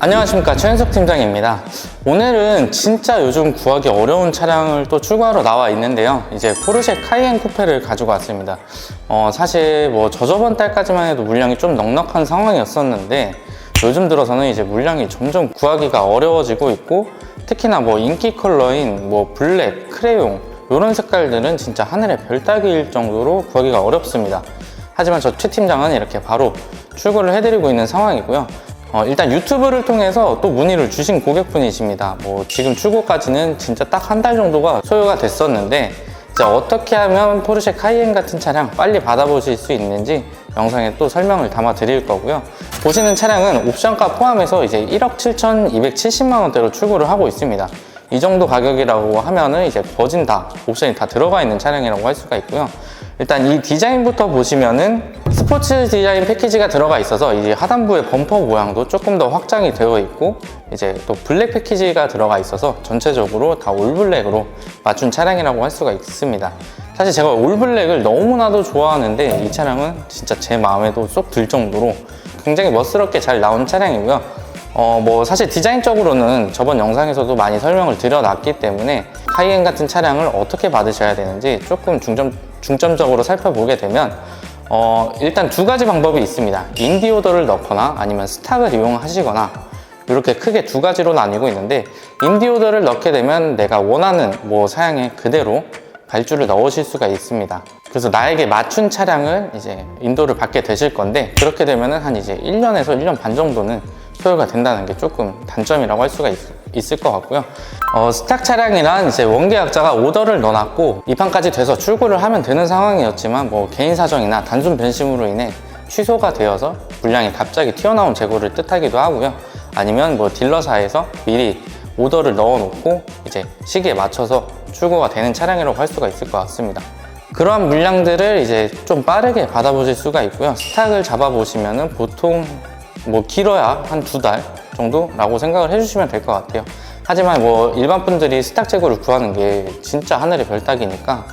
안녕하십니까. 최현석 팀장입니다. 오늘은 진짜 요즘 구하기 어려운 차량을 또 출고하러 나와 있는데요. 이제 포르쉐 카이엔 쿠페를 가지고 왔습니다. 어, 사실 뭐 저저번 달까지만 해도 물량이 좀 넉넉한 상황이었었는데 요즘 들어서는 이제 물량이 점점 구하기가 어려워지고 있고 특히나 뭐 인기 컬러인 뭐 블랙, 크레용 이런 색깔들은 진짜 하늘의 별 따기일 정도로 구하기가 어렵습니다. 하지만 저 최 팀장은 이렇게 바로 출고를 해드리고 있는 상황이고요. 어, 일단 유튜브를 통해서 또 문의를 주신 고객분이십니다. 뭐 지금 출고까지는 진짜 딱 한 달 정도가 소요가 됐었는데 어떻게 하면 포르쉐 카이엔 같은 차량 빨리 받아보실 수 있는지 영상에 또 설명을 담아 드릴 거고요. 보시는 차량은 옵션가 포함해서 이제 1억 7,270만 원대로 출고를 하고 있습니다. 이 정도 가격이라고 하면은 이제 거진 다 옵션이 다 들어가 있는 차량이라고 할 수가 있고요. 일단 이 디자인부터 보시면은 스포츠 디자인 패키지가 들어가 있어서 이제 하단부의 범퍼 모양도 조금 더 확장이 되어 있고 이제 또 블랙 패키지가 들어가 있어서 전체적으로 다 올블랙으로 맞춘 차량이라고 할 수가 있습니다. 사실 제가 올블랙을 너무나도 좋아하는데 이 차량은 진짜 제 마음에도 쏙 들 정도로 굉장히 멋스럽게 잘 나온 차량이고요. 어, 뭐 사실 디자인적으로는 저번 영상에서도 많이 설명을 드려놨기 때문에 카이엔 같은 차량을 어떻게 받으셔야 되는지 조금 중점, 중점적으로 살펴보게 되면 어, 일단 두 가지 방법이 있습니다. 인디오더를 넣거나 아니면 스탁을 이용하시거나 이렇게 크게 두 가지로 나뉘고 있는데 인디오더를 넣게 되면 내가 원하는 뭐 사양에 그대로 발주를 넣으실 수가 있습니다. 그래서 나에게 맞춘 차량을 이제 인도를 받게 되실 건데 그렇게 되면은 한 이제 1년에서 1년 반 정도는 소요가 된다는 게 조금 단점이라고 할 수가 있, 을 것 같고요. 어, 스탁 차량이란 이제 원계약자가 오더를 넣어놨고 입항까지 돼서 출고를 하면 되는 상황이었지만 뭐 개인 사정이나 단순 변심으로 인해 취소가 되어서 물량이 갑자기 튀어나온 재고를 뜻하기도 하고요. 아니면 뭐 딜러사에서 미리 오더를 넣어놓고 이제 시기에 맞춰서 출고가 되는 차량이라고 할 수가 있을 것 같습니다. 그러한 물량들을 이제 좀 빠르게 받아보실 수가 있고요. 스탁을 잡아보시면은 보통 뭐 길어야 한 두 달 정도라고 생각을 해주시면 될 것 같아요. 하지만 뭐 일반 분들이 스탁 재고를 구하는 게 진짜 하늘의 별 따기니까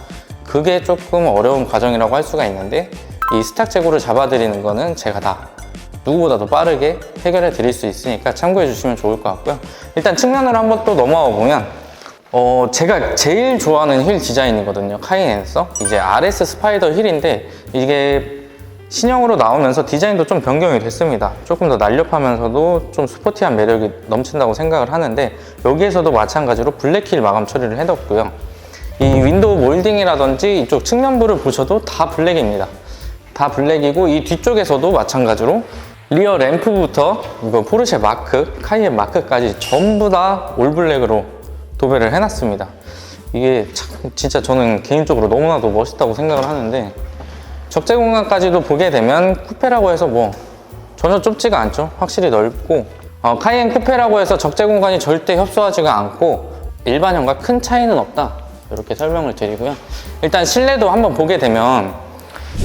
그게 조금 어려운 과정이라고 할 수가 있는데 이 스탁 재고를 잡아드리는 거는 제가 다 누구보다도 빠르게 해결해 드릴 수 있으니까 참고해 주시면 좋을 것 같고요. 일단 측면으로 한번 또 넘어가 보면 어, 제가 제일 좋아하는 힐 디자인이거든요. 카이엔에서. 이제 RS 스파이더 힐인데 이게 신형으로 나오면서 디자인도 좀 변경이 됐습니다. 조금 더 날렵하면서도 좀 스포티한 매력이 넘친다고 생각을 하는데 여기에서도 마찬가지로 블랙힐 마감 처리를 해뒀고요. 이 윈도우 몰딩이라든지 이쪽 측면부를 보셔도 다 블랙입니다. 다 블랙이고 이 뒤쪽에서도 마찬가지로 리어 램프부터 이거 포르쉐 마크, 카이엔 마크까지 전부 다 올블랙으로 도배를 해놨습니다. 이게 참 진짜 저는 개인적으로 너무나도 멋있다고 생각을 하는데 적재 공간까지도 보게 되면 쿠페라고 해서 뭐 전혀 좁지가 않죠. 확실히 넓고 어, 카이엔 쿠페라고 해서 적재 공간이 절대 협소하지가 않고 일반형과 큰 차이는 없다. 이렇게 설명을 드리고요. 일단 실내도 한번 보게 되면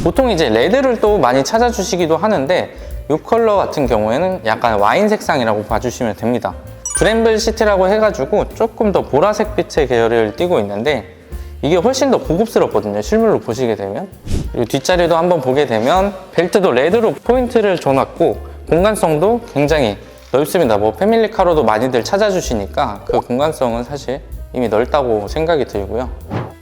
보통 이제 레드를 또 많이 찾아주시기도 하는데 이 컬러 같은 경우에는 약간 와인 색상이라고 봐주시면 됩니다. 브렘블 시트라고 해가지고 조금 더 보라색 빛의 계열을 띠고 있는데 이게 훨씬 더 고급스럽거든요. 실물로 보시게 되면. 그리고 뒷자리도 한번 보게 되면 벨트도 레드로 포인트를 줘놨고 공간성도 굉장히 넓습니다. 뭐 패밀리카로도 많이들 찾아주시니까 그 공간성은 사실 이미 넓다고 생각이 들고요.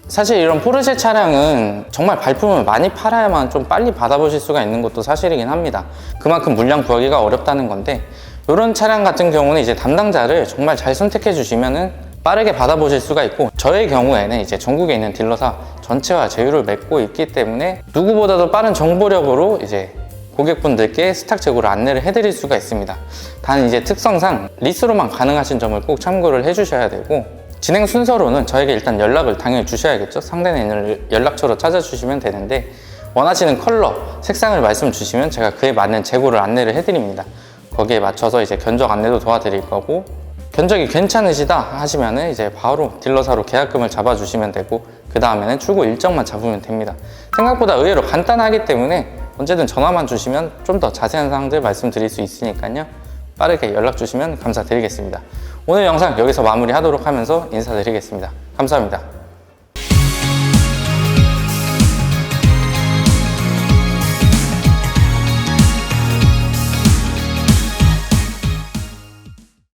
사실 이런 포르쉐 차량은 정말 발품을 많이 팔아야만 좀 빨리 받아보실 수가 있는 것도 사실이긴 합니다. 그만큼 물량 구하기가 어렵다는 건데 이런 차량 같은 경우는 이제 담당자를 정말 잘 선택해 주시면은 빠르게 받아보실 수가 있고 저의 경우에는 이제 전국에 있는 딜러사 전체와 제휴를 맺고 있기 때문에 누구보다도 빠른 정보력으로 이제 고객분들께 스탁 재고를 안내를 해드릴 수가 있습니다. 단 이제 특성상 리스로만 가능하신 점을 꼭 참고를 해주셔야 되고 진행 순서로는 저에게 일단 연락을 당연히 주셔야겠죠. 상단에 있는 연락처로 찾아주시면 되는데 원하시는 컬러, 색상을 말씀 주시면 제가 그에 맞는 재고를 안내를 해드립니다. 거기에 맞춰서 이제 견적 안내도 도와드릴 거고 견적이 괜찮으시다 하시면은 이제 바로 딜러사로 계약금을 잡아주시면 되고 그 다음에는 출고 일정만 잡으면 됩니다. 생각보다 의외로 간단하기 때문에 언제든 전화만 주시면 좀 더 자세한 사항들 말씀드릴 수 있으니까요. 빠르게 연락 주시면 감사드리겠습니다. 오늘 영상 여기서 마무리하도록 하면서 인사드리겠습니다. 감사합니다.